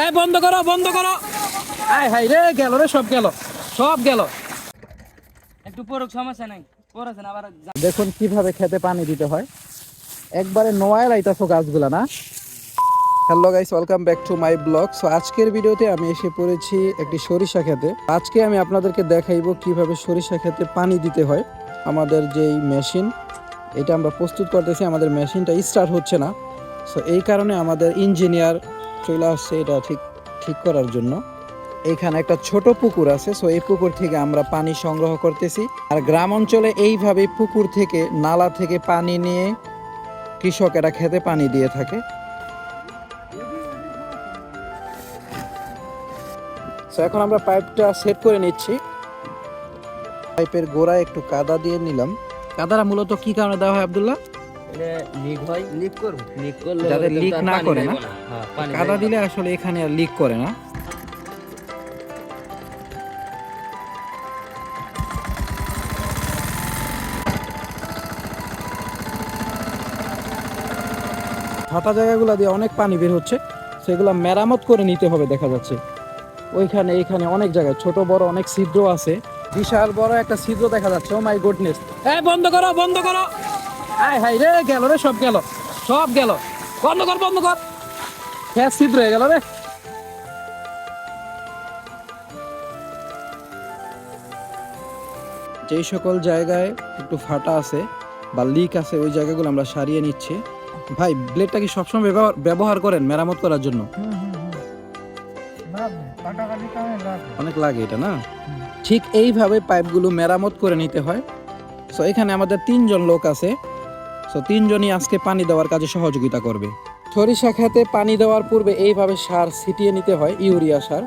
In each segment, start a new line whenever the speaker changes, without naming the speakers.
এই বন্ধ করো বন্ধ করো। আয় হাই রে, গেল রে, সব গেল। সব গেল।
একটু পরক সমস্যা নাই। পড়েছেন আবার
দেখুন কীভাবে খেতে পানি দিতে হয়। একবারে নোয়ায় লাইতাছো গাছগুলা, না? Hello guys welcome back to my blog so আজকের ভিডিওতে আমি এসে পড়েছি একটি সরিষা খেতে। আজকে আমি আপনাদেরকে দেখাইবো কীভাবে সরিষা খেতে পানি দিতে হয় আমাদের যেই মেশিন। এটা আমরা প্রস্তুত করতেছি, আমাদের মেশিনটা স্টার্ট হচ্ছে না। সো এই কারণে আমাদের ইঞ্জিনিয়ার চলে আসছে এটা ঠিক ঠিক করার জন্য। এখানে একটা ছোট পুকুর আছে সো এই পুকুর থেকে আমরা পানি সংগ্রহ করতেছি। আর গ্রাম অঞ্চলে এইভাবে পুকুর থেকে, নালা থেকে পানি নিয়ে কৃষকেরা খেতে পানি দিয়ে থাকে। এখন আমরা পাইপটা সেট করে নিচ্ছি। পাইপের গোড়ায় একটু কাদা দিয়ে নিলাম। কাদাটা মূলত কি কারণে দেওয়া হয় আব্দুল্লাহ?
এটা লিক হয়। লিক করব। লিক করলে
যাতে
হয়তো
না করে না?
হ্যাঁ
কাদা দিলে আসলে এখানে আর লিক করে না। ফাটা জায়গাগুলো দিয়ে অনেক পানি বের হচ্ছে সেগুলো মেরামত করে নিতে হবে দেখা যাচ্ছে। ওইখানে এইখানে অনেক জায়গায় ছোট বড় অনেক ছিদ্র আছে। বিশাল বড় একটা ছিদ্র দেখা যাচ্ছে ও মাই গুডনেস এই বন্ধ করো বন্ধ করো। আয় হাই রে, গেল রে, সব গেল সব গেল। বন্ধ কর বন্ধ কর। হ্যাঁ ছিদ্র হয়ে গেল রে? যেই সকল জায়গায় একটু ফাটা আছে বা লিক আছে, ওই জায়গাগুলো আমরা সারিয়ে নিচ্ছি। ভাই ব্লেডটা কি সবসময় ব্যবহার ব্যবহার করেন মেরামত করার জন্য? অনেক লাগে এটা, না? ঠিক এইভাবে পাইপগুলো মেরামত করে নিতে হয়। সো এখানে আমাদের তিনজন লোক আছে। সো তিনজনই আজকে পানি দেওয়ার কাজে সহযোগিতা করবে। সরিষা খেতে পানি দেওয়ার পূর্বে এইভাবে সার ছিটিয়ে নিতে হয়, ইউরিয়া সার।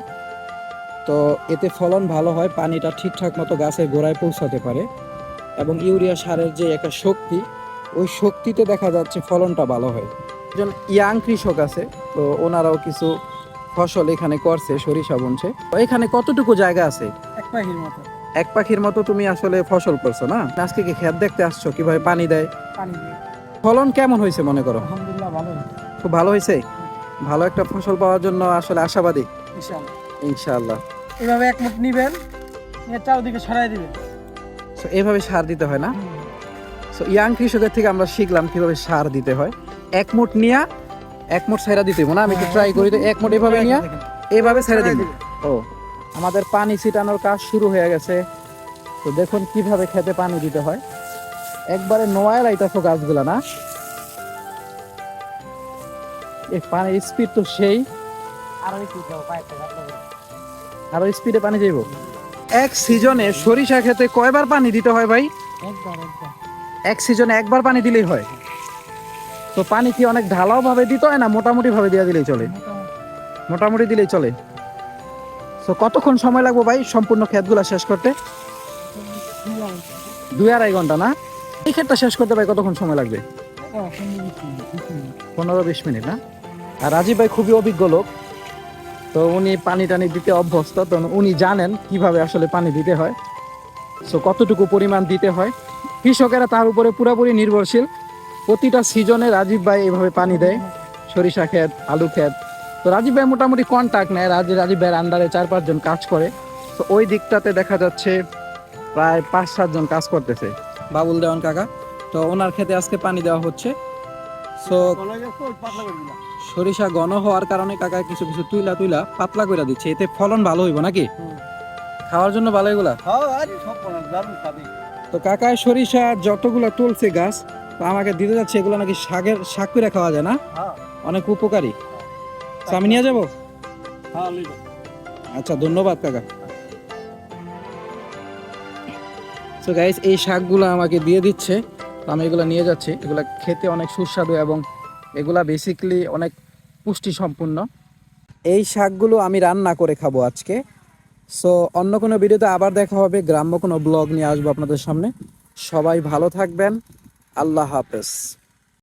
তো এতে ফলন ভালো হয়, পানিটা ঠিকঠাক মতো গাছের গোড়ায় পৌঁছাতে পারে এবং ইউরিয়া সারের যে একটা শক্তি, ওই শক্তিতে দেখা যাচ্ছে ফলনটা ভালো হয়। একজন ইয়াং কৃষক আছে, তো ওনারাও কিছু ফসল এখানে করছে, সরিষা বুনছে। তো এখানে কতটুকু জায়গা আছে?
এক পাখির মতো।
এক পাখির মতো তুমি আসলে ফসল করছ না? আজকে কি ক্ষেত দেখতে আসছো? কীভাবে পানি দেয়? ফলন কেমন হয়েছে মনে করো?
আলহামদুলিল্লাহ ভালো
খুব ভালো হয়েছে? ভালো একটা ফসল পাওয়ার জন্য আসলে আশাবাদী? ইনশাআল্লাহ।
এভাবে এক মুঠ নিবেন চারদিকে ছড়াই দিবেন।
সো এইভাবে সার দিতে হয় না? সো ইয়াং কৃষকের থেকে আমরা শিখলাম কীভাবে সার দিতে হয়। এক মুঠ নিয়া এক মুঠ সাইরা দিতে না? আমি একটু ট্রাই করি তো এক মুঠ এভাবে নিয়া এইভাবে ছেড়ে দিন। ও। আমাদের পানি ছিটানোর কাজ শুরু হয়ে গেছে। তো দেখুন কীভাবে খেতে পানি দিতে হয়। একবারে নোয়ায় লাইতাছো গাছগুলা না? এই পানির স্পিড তো সেই। আরও স্পিডে পানি যাইব এক সিজনে সরিষা খেতে কয়বার পানি দিতে হয় ভাই? এক সিজনে একবার পানি দিলেই হয়। তো পানি কি অনেক ঢালাও ভাবে দিতে হয় না মোটামুটি ভাবে দেওয়া দিলেই চলে?
মোটামুটি
দিলেই চলে? তো কতক্ষণ সময় লাগবে ভাই সম্পূর্ণ ক্ষেতগুলো শেষ করতে?
দুই আড়াই
ঘণ্টা না? এই ক্ষেতটা শেষ করতে ভাই কতক্ষণ সময় লাগবে?
পনেরো বিশ মিনিট,
না? আর রাজীব ভাই খুবই অভিজ্ঞ লোক। তো উনি পানি টানি দিতে অভ্যস্ত তো উনি জানেন কীভাবে আসলে পানি দিতে হয়। সো কতটুকু পরিমাণ দিতে হয়? কৃষকেরা তার উপরে পুরোপুরি নির্ভরশীল। প্রতিটা সিজনে রাজীব ভাই এভাবে পানি দেয়। সরিষা ক্ষেত আলু ক্ষেত তো রাজীব ভাই মোটামুটি কন্ট্যাক্ট নেয় রাজ রাজীব ভাইয়ের আন্ডারে চার পাঁচজন কাজ করে। তো ওই দিকটাতে দেখা যাচ্ছে প্রায় পাঁচ সাতজন কাজ করতেছে। বাবুল দেওয়ান কাকা তো ওনার ক্ষেতে আজকে পানি দেওয়া হচ্ছে। সো সরিষা ঘন হওয়ার কারণে কাকা কিছু কিছু তুইলা তুইলা পাতলা করে দিচ্ছে। এতে ফলন ভালো হইব নাকি? খাওয়ার জন্য ভালো এগুলা? তো কাকায় সরিষা যতগুলো তুলছে গাছ তো আমাকে দিতে যাচ্ছে এগুলো নাকি শাকের শাক করে খাওয়া যায় না? অনেক উপকারী। আমি নিয়ে যাব? আচ্ছা ধন্যবাদ কাকা। তো গাইস এই শাকগুলো আমাকে দিয়ে দিচ্ছে। তো আমি এগুলো নিয়ে যাচ্ছি। এগুলো খেতে অনেক সুস্বাদু এবং এগুলা বেসিক্যালি অনেক পুষ্টি সম্পূর্ণ এই শাকগুলো আমি রান্না করে খাব আজকে। সো অন্য কোনো ভিডিওতে আবার দেখা হবে। গ্রাম্য কোনো ব্লগ নিয়ে আসব আপনাদের সামনে। সবাই ভালো থাকবেন। আল্লাহ হাফেজ।